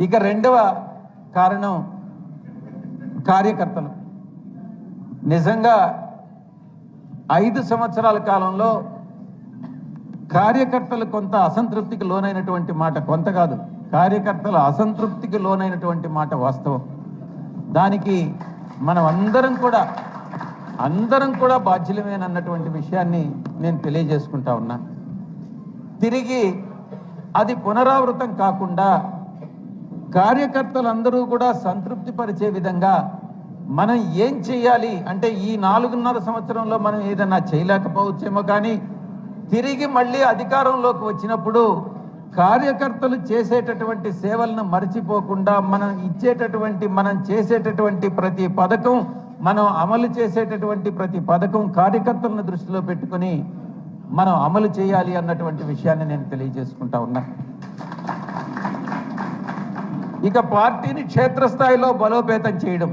ఇక రెండవ కారణం కార్యకర్తలు. నిజంగా ఐదు సంవత్సరాల కాలంలో కార్యకర్తలు కొంత అసంతృప్తికి లోనైనటువంటి మాట కొంత కాదు. కార్యకర్తల అసంతృప్తికి లోనైనటువంటి మాట వాస్తవం. దానికి మనం అందరం కూడా అందరం కూడా బాధ్యులమేనన్నటువంటి విషయాన్ని నేను తెలియజేసుకుంటా ఉన్నా. తిరిగి అది పునరావృతం కాకుండా కార్యకర్తలందరూ కూడా సంతృప్తి పరిచే విధంగా మనం ఏం చేయాలి అంటే ఈ నాలుగున్నర సంవత్సరంలో మనం ఏదైనా చేయలేకపోవచ్చేమో కానీ తిరిగి మళ్ళీ అధికారంలోకి వచ్చినప్పుడు కార్యకర్తలు చేసేటటువంటి సేవలను మర్చిపోకుండా మనం ఇచ్చేటటువంటి మనం చేసేటటువంటి ప్రతి పథకం మనం అమలు చేసేటటువంటి ప్రతి పథకం కార్యకర్తలను దృష్టిలో పెట్టుకుని మనం అమలు చేయాలి అన్నటువంటి విషయాన్ని నేను తెలియజేసుకుంటా ఉన్నా. ఇక పార్టీని క్షేత్రస్థాయిలో బలోపేతం చేయడం.